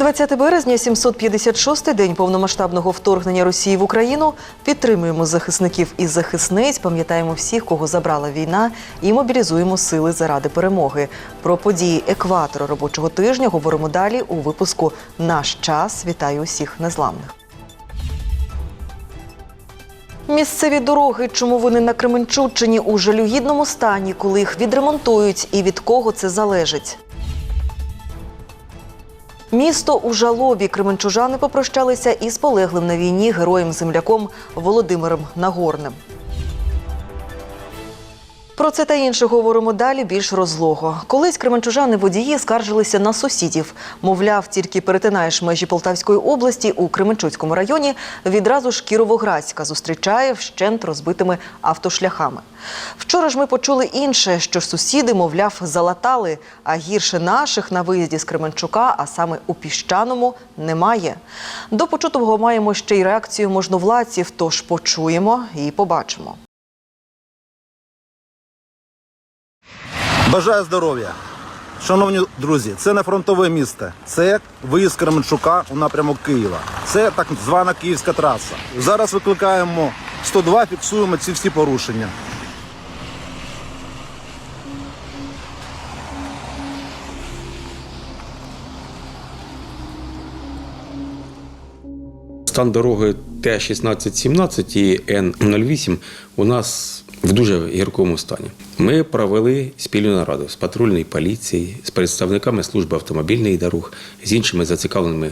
20 березня, 756-й день повномасштабного вторгнення Росії в Україну. Підтримуємо захисників і захисниць, пам'ятаємо всіх, кого забрала війна, і мобілізуємо сили заради перемоги. Про події екватора робочого тижня говоримо далі у випуску Наш час. Вітаю усіх незламних. Місцеві дороги, чому вони на Кременчуччині у жалюгідному стані, коли їх відремонтують і від кого це залежить? Місто у жалобі кременчужани попрощалися із полеглим на війні героєм-земляком Володимиром Нагорним. Про це та інше говоримо далі більш розлого. Колись кременчужани водії скаржилися на сусідів. Мовляв, тільки перетинаєш межі Полтавської області у Кременчуцькому районі. Відразу ж Кіровоградська зустрічає вщент розбитими автошляхами. Вчора ж ми почули інше, що сусіди, мовляв, залатали, а гірше наших на виїзді з Кременчука, а саме у піщаному, немає. До почутого маємо ще й реакцію можновладців, тож почуємо і побачимо. Бажаю здоров'я. Шановні друзі, це не фронтове місто. Це виїзд Кременчука у напрямок Києва. Це так звана київська траса. Зараз викликаємо 102, фіксуємо ці всі порушення. Стан дороги Т-1617 і Н-08 у нас в дуже гіркому стані. Ми провели спільну нараду з патрульної поліції, з представниками служби автомобільних дорог, з іншими зацікавленими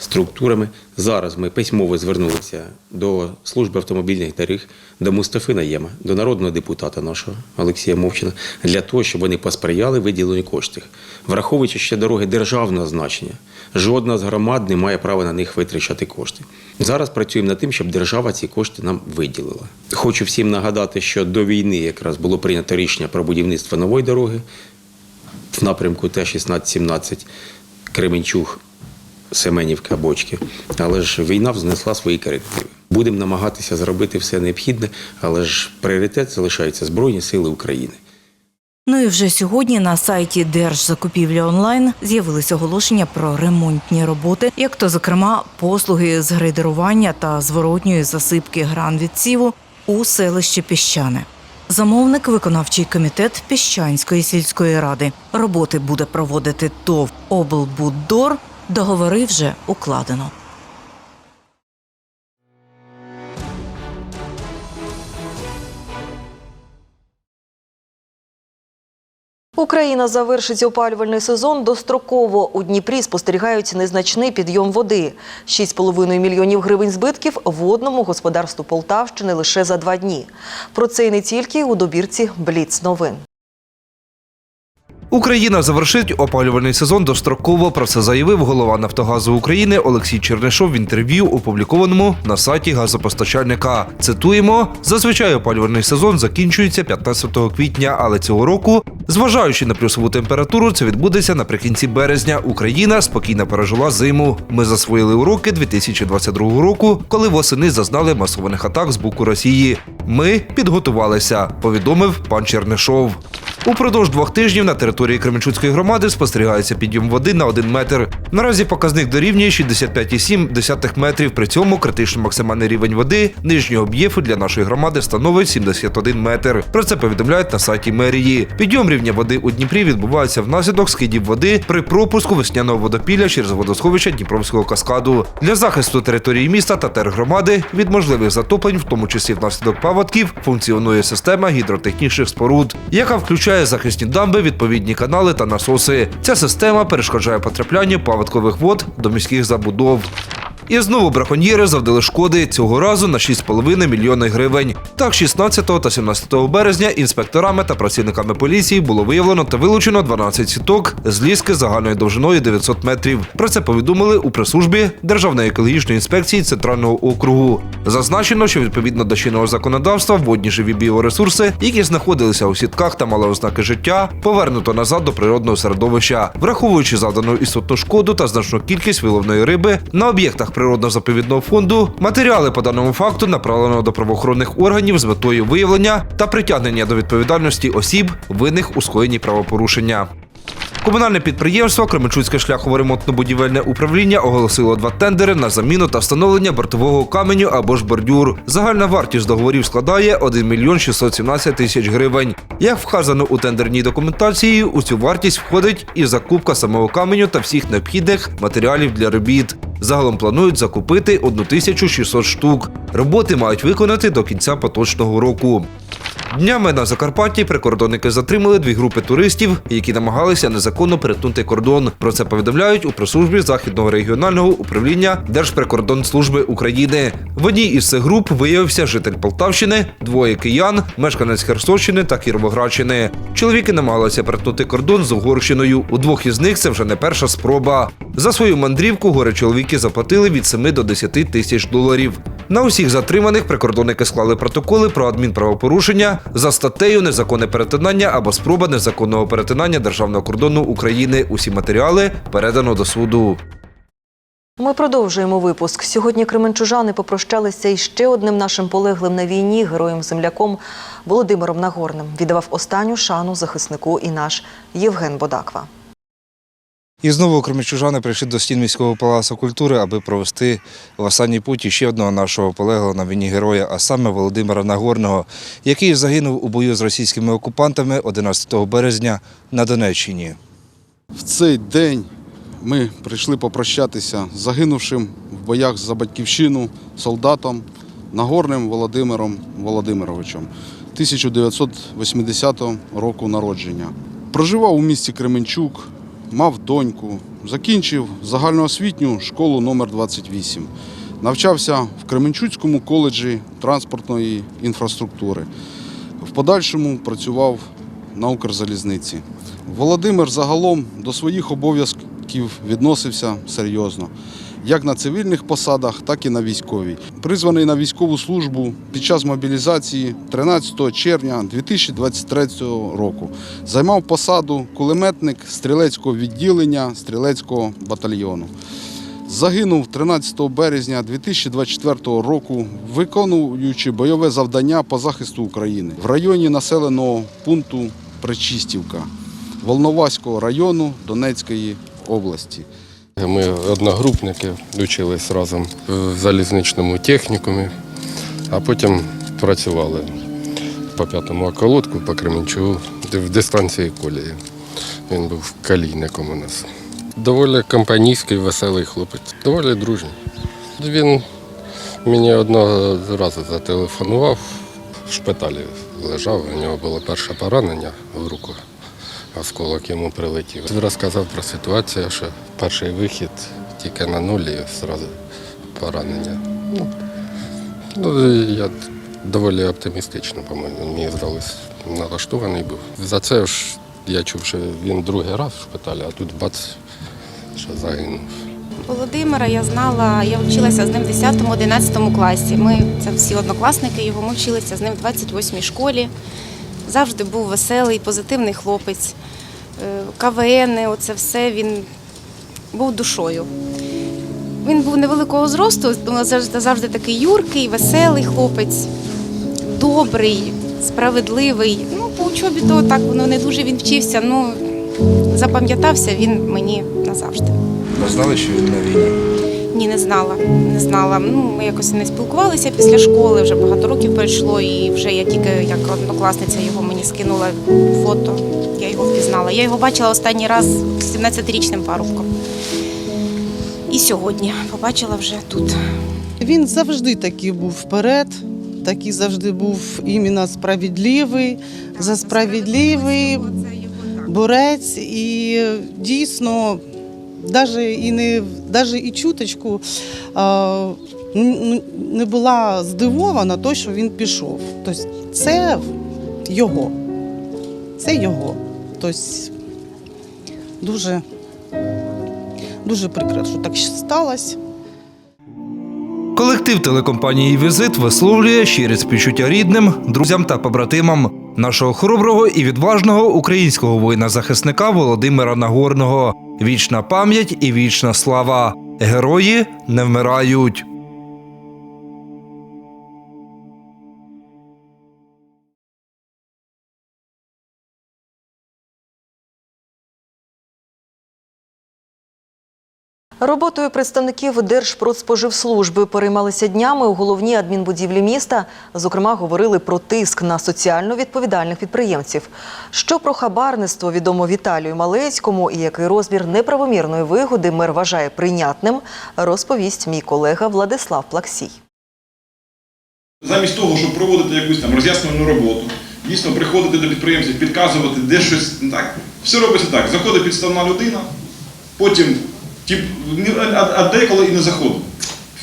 структурами. Зараз ми письмово звернулися до служби автомобільних доріг, до Мустафи Наєма, до народного депутата нашого Олексія Мовчина, для того, щоб вони посприяли виділенню коштів. Враховуючи ще дороги державного значення, жодна з громад не має права на них витрачати кошти. Зараз працюємо над тим, щоб держава ці кошти нам виділила. Хочу всім нагадати, що до війни якраз було прийнято рішення про будівництво нової дороги в напрямку Т-1617 Кременчуг. Семенівка, бочки, але ж війна внесла свої корективи. Будемо намагатися зробити все необхідне, але ж пріоритет залишається Збройні Сили України. Ну і вже сьогодні на сайті Держзакупівлі онлайн з'явилися оголошення про ремонтні роботи, як то, зокрема, послуги з грейдерування та зворотньої засипки гранвідсіву у селищі Піщане. Замовник виконавчий комітет Піщанської сільської ради. Роботи буде проводити ТОВ облбуддор. Договори вже укладено. Україна завершить опалювальний сезон достроково. У Дніпрі спостерігають незначний підйом води. 6,5 мільйонів гривень збитків водному господарству Полтавщини лише за два дні. Про це і не тільки у добірці Бліц новин. Україна завершить опалювальний сезон достроково. Про це заявив голова Нафтогазу України Олексій Чернишов в інтерв'ю, опублікованому на сайті газопостачальника. Цитуємо: зазвичай опалювальний сезон закінчується 15 квітня, але цього року, зважаючи на плюсову температуру, це відбудеться наприкінці березня. Україна спокійно пережила зиму. Ми засвоїли уроки 2022 року, коли восени зазнали масованих атак з боку Росії. Ми підготувалися, повідомив пан Чернишов. Упродовж двох тижнів на території Кременчуцької громади спостерігається підйом води на 1 метр. Наразі показник дорівнює 65,7 метрів. При цьому критичний максимальний рівень води нижнього об'єфу для нашої громади становить 71 метр. Про це повідомляють на сайті мерії. Підйом рівня води у Дніпрі відбувається внаслідок скидів води при пропуску весняного водопілля через водосховище Дніпровського каскаду. Для захисту території міста та тергромади від можливих затоплень, в тому числі внаслідок паводків, функціонує система гідротехнічних споруд, яка включає захисні дамби, відповідні канали та насоси. Ця система перешкоджає потраплянню паводкових вод до міських забудов. І знову браконьєри завдали шкоди цього разу на 6,5 мільйони гривень. Так, 16 та 17 березня інспекторами та працівниками поліції було виявлено та вилучено 12 сіток з ліски загальною довжиною 900 метрів. Про це повідомили у прес-службі Державної екологічної інспекції центрального округу. Зазначено, що відповідно до чинного законодавства водні живі біоресурси, які знаходилися у сітках та мали ознаки життя, повернуто назад до природного середовища, враховуючи завдану істотну шкоду та значну кількість виловної риби на об'єктах природно-заповідного фонду. Матеріали по даному факту направлено до правоохоронних органів з метою виявлення та притягнення до відповідальності осіб, винних у скоєнні правопорушення. Комунальне підприємство Кременчуцьке шляхово-ремонтно-будівельне управління оголосило два тендери на заміну та встановлення бортового каменю або ж бордюр. Загальна вартість договорів складає 1 мільйон 617 тисяч гривень. Як вказано у тендерній документації, у цю вартість входить і закупка самого каменю та всіх необхідних матеріалів для робіт. Загалом планують закупити 1600 штук. Роботи мають виконати до кінця поточного року. Днями на Закарпатті прикордонники затримали дві групи туристів, які намагалися незаконно перетнути кордон. Про це повідомляють у прес-службі Західного регіонального управління Держприкордонслужби України. В одній із цих груп виявився житель Полтавщини, двоє киян, мешканець Херсонщини та Кіровоградщини. Чоловіки намагалися перетнути кордон з Угорщиною. У двох із них це вже не перша спроба. За свою мандрівку горе чоловіки заплатили від 7 до 10 тисяч доларів. На усіх затриманих прикордонники склали протоколи про адмінправопорушення за статтею незаконне перетинання або спроба незаконного перетинання державного кордону України. Усі матеріали передано до суду. Ми продовжуємо випуск. Сьогодні кременчужани попрощалися із ще одним нашим полеглим на війні героєм-земляком Володимиром Нагорним. Віддавав останню шану захиснику і наш Євген Бодаква. І знову кремічужани прийшли до стін міського палацу культури, аби провести в останній путь ще одного нашого полеглого на війні героя, а саме Володимира Нагорного, який загинув у бою з російськими окупантами 11 березня на Донеччині. В цей день ми прийшли попрощатися з загинувшим в боях за батьківщину солдатом Нагорним Володимиром Володимировичем 1980 року народження. Проживав у місті Кременчук, мав доньку, закінчив загальноосвітню школу номер 28 Навчався в Кременчуцькому коледжі транспортної інфраструктури. В подальшому працював на Укрзалізниці. Володимир загалом до своїх обов'язків відносився серйозно, як на цивільних посадах, так і на військовій. Призваний на військову службу під час мобілізації 13 червня 2023 року. Займав посаду кулеметник стрілецького відділення стрілецького батальйону. Загинув 13 березня 2024 року, виконуючи бойове завдання по захисту України в районі населеного пункту Причистівка Волноваського району Донецької області. Ми одногрупники вчились разом в залізничному технікумі, а потім працювали по п'ятому околотку, по Кременчугу, в дистанції колії. Він був калійником у нас. Доволі компанійський, веселий хлопець, доволі дружній. Він мені одного разу зателефонував, в шпиталі лежав, у нього було перше поранення в руку осколок йому прилетів. Він розказав про ситуацію, що перший вихід тільки на нулі, одразу поранення. Ну, ну, я доволі оптимістично, по-моєму, мені здалося, налаштований був. За це ж я чув, що він другий раз в шпиталі, а тут бац, що загинув. Володимира я знала, я вчилася з ним в 10-11 класі. Ми це всі однокласники його. Ми вчилися з ним в 28-й школі. Завжди був веселий, позитивний хлопець. КВН, оце все він був душою. Він був невеликого зросту, завжди, завжди такий юркий, веселий хлопець, добрий, справедливий. Ну, по учобі то так воно не дуже він вчився. Ну запам'ятався він мені назавжди. Ви знали, що він на війні? Ні, не знала. Не знала. Ну, ми якось не спілкувалися після школи, вже багато років пройшло, і вже я тільки як однокласниця його мені скинула фото. Я його впізнала. Я його бачила останній раз 17-річним парубком. І сьогодні побачила вже тут. Він завжди такий був вперед, такий завжди був іменно справедливий, за справедливий борець і дійсно, навіть і не даже і чуточку не була здивована то, що він пішов. Тобто це його. Це його. Тобто дуже, дуже прикро, що так сталося. Колектив телекомпанії Візит висловлює щирі співчуття рідним, друзям та побратимам нашого хороброго і відважного українського воїна-захисника Володимира Нагорного. Вічна пам'ять і вічна слава. Герої не вмирають. Роботою представників Держпродспоживслужби переймалися днями у головній адмінбудівлі міста. Зокрема, говорили про тиск на соціально відповідальних підприємців. Що про хабарництво відомо Віталію Малецькому і який розмір неправомірної вигоди мер вважає прийнятним, розповість мій колега Владислав Плаксій. Замість того, щоб проводити якусь там роз'яснювальну роботу, дійсно приходити до підприємців, підказувати, де щось не так. Все робиться так. Заходить підставна людина, потім тип, а, а деколи і не заходить.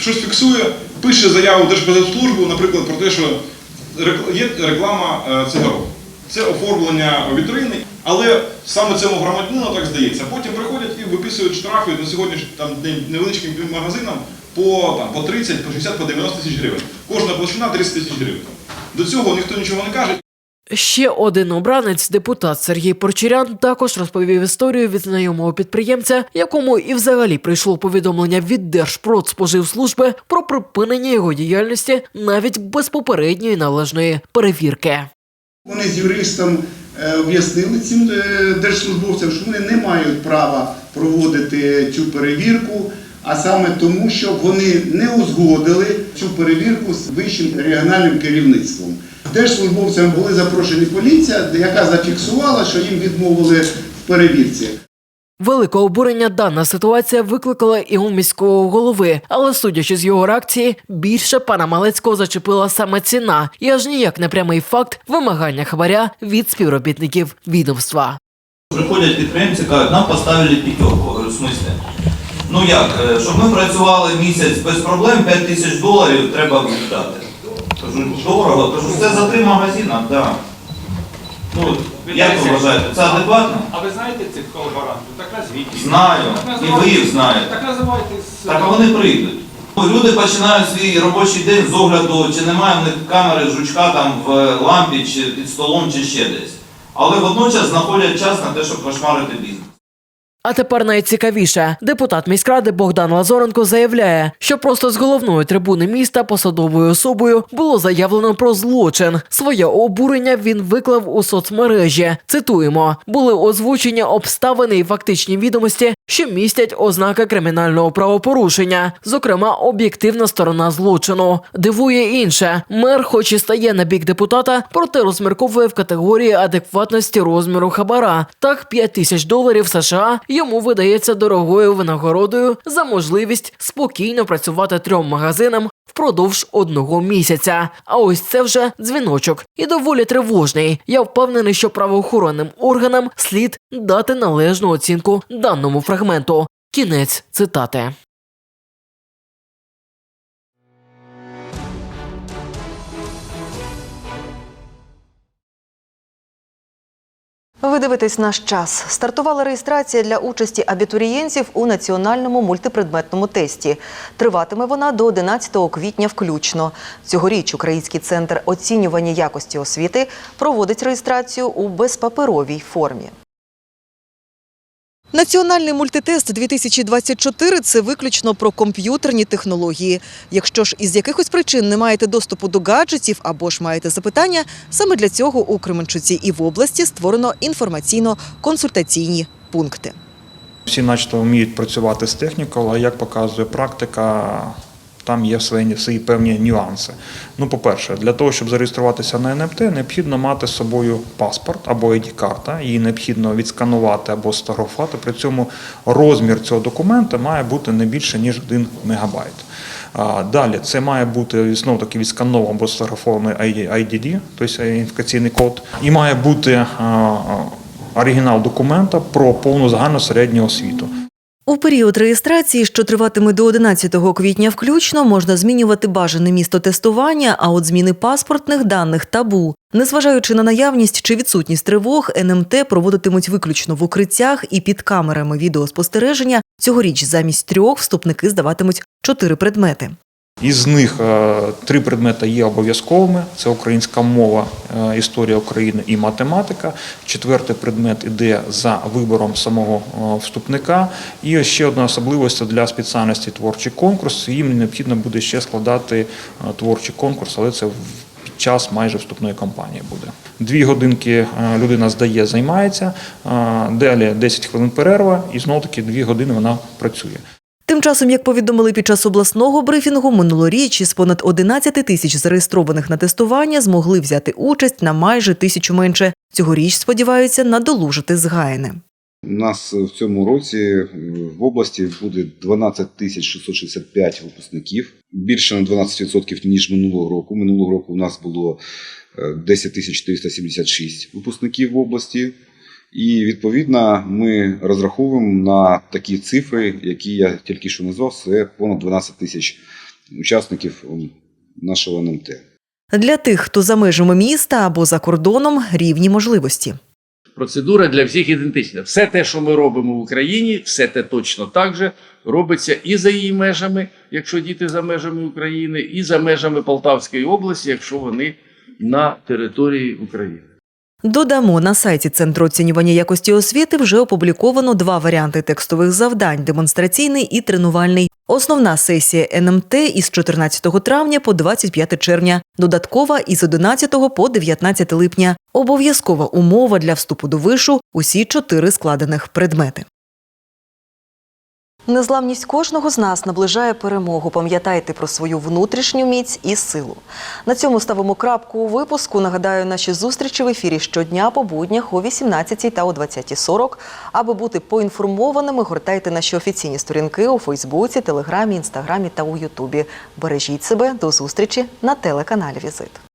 Щось фіксує, пише заяву в наприклад, про те, що є реклама е, цигарок. Це оформлення вітрини, але саме цьому громадянину так здається. Потім приходять і виписують штрафи на сьогоднішній день невеличким магазинам по, там, по 30, по 60, по 90 тисяч гривень. Кожна площина 30 тисяч гривень. До цього ніхто нічого не каже. Ще один обранець, депутат Сергій Порчарян, також розповів історію від знайомого підприємця, якому і взагалі прийшло повідомлення від Держпродспоживслужби про припинення його діяльності навіть без попередньої належної перевірки. Вони з юристом е, об'яснили цим е, держслужбовцям, що вони не мають права проводити цю перевірку, а саме тому, що вони не узгодили цю перевірку з вищим регіональним керівництвом. Держслужбовцям були запрошені поліція, яка зафіксувала, що їм відмовили в перевірці. Велике обурення дана ситуація викликала і у міського голови, але судячи з його реакції, більше пана Малецького зачепила саме ціна і аж ніяк не прямий факт вимагання хабаря від співробітників відомства. Приходять підприємці, кажуть, нам поставили п'ятерку. Говорю, в смислі? Ну як, е, щоб ми працювали місяць без проблем, 5 тисяч доларів треба віддати. Кажу, дорого, кажу, це за три магазини, так. Да. Ну, як ви вважаєте, це адекватно? А ви знаєте цих колаборантів? Так назвіть. їх. Знаю, і ви їх знаєте. Так називайте Так а вони прийдуть. Ну, Люди починають свій робочий день з огляду, чи немає в них камери жучка там в лампі, чи під столом, чи ще десь. Але водночас знаходять час на те, щоб кошмарити бізнес. А тепер найцікавіше. Депутат міськради Богдан Лазоренко заявляє, що просто з головної трибуни міста посадовою особою було заявлено про злочин. Своє обурення він виклав у соцмережі. Цитуємо: були озвучені обставини і фактичні відомості, що містять ознаки кримінального правопорушення, зокрема об'єктивна сторона злочину. Дивує інше. Мер, хоч і стає на бік депутата, проте розмірковує в категорії адекватності розміру хабара. Так, 5 тисяч доларів США йому видається дорогою винагородою за можливість спокійно працювати трьом магазинам впродовж одного місяця. А ось це вже дзвіночок і доволі тривожний. Я впевнений, що правоохоронним органам слід дати належну оцінку даному фрагменту. Кінець цитати. Ви дивитесь наш час. Стартувала реєстрація для участі абітурієнтів у національному мультипредметному тесті. Триватиме вона до 11 квітня включно. Цьогоріч Український центр оцінювання якості освіти проводить реєстрацію у безпаперовій формі. Національний мультитест 2024 – це виключно про комп'ютерні технології. Якщо ж із якихось причин не маєте доступу до гаджетів або ж маєте запитання, саме для цього у Кременчуці і в області створено інформаційно-консультаційні пункти. Всі начебто вміють працювати з технікою, але як показує практика, там є свої, свої певні нюанси. Ну, по-перше, для того, щоб зареєструватися на НМТ, необхідно мати з собою паспорт або ID-карта. Її необхідно відсканувати або сфотографувати. При цьому розмір цього документа має бути не більше, ніж 1 мегабайт. Далі це має бути знову таки відсканований або сфотографований IDD, тобто ідентифікаційний код, і має бути оригінал документа про повну загальну середню освіту. У період реєстрації, що триватиме до 11 квітня включно, можна змінювати бажане місто тестування, а от зміни паспортних даних табу. Незважаючи на наявність чи відсутність тривог, НМТ проводитимуть виключно в укриттях і під камерами відеоспостереження. Цьогоріч замість трьох вступники здаватимуть чотири предмети. Із них е, три предмети є обов'язковими: це українська мова, е, історія України і математика. Четвертий предмет іде за вибором самого е, вступника. І ще одна особливість для спеціальності творчий конкурс. Їм необхідно буде ще складати творчий конкурс, але це в- час майже вступної кампанії буде. Дві годинки людина здає, займається, далі 10 хвилин перерва, і знову таки дві години вона працює. Тим часом, як повідомили під час обласного брифінгу, минулоріч із понад 11 тисяч зареєстрованих на тестування змогли взяти участь на майже тисячу менше. Цьогоріч сподіваються надолужити згаяне. У нас в цьому році е, в області буде 12 тисяч 665 випускників, більше на 12% ніж минулого року. Минулого року у нас було е, 10 тисяч 476 випускників в області. І відповідно ми розраховуємо на такі цифри, які я тільки що назвав, це понад 12 тисяч учасників нашого НМТ. Для тих, хто за межами міста або за кордоном, рівні можливості. Процедура для всіх ідентична. Все те, що ми робимо в Україні, все те точно так же робиться і за її межами, якщо діти за межами України, і за межами Полтавської області, якщо вони на території України. Додамо, на сайті Центру оцінювання якості освіти вже опубліковано два варіанти текстових завдань: демонстраційний і тренувальний. Основна сесія НМТ із 14 травня по 25 червня, додаткова із 11 по 19 липня. Обов'язкова умова для вступу до вишу усі чотири складених предмети. Незламність кожного з нас наближає перемогу. Пам'ятайте про свою внутрішню міць і силу. На цьому ставимо крапку у випуску. Нагадаю, наші зустрічі в ефірі щодня по буднях о 18 та о 20.40. Аби бути поінформованими, гортайте наші офіційні сторінки у Фейсбуці, Телеграмі, Інстаграмі та у Ютубі. Бережіть себе до зустрічі на телеканалі Візит.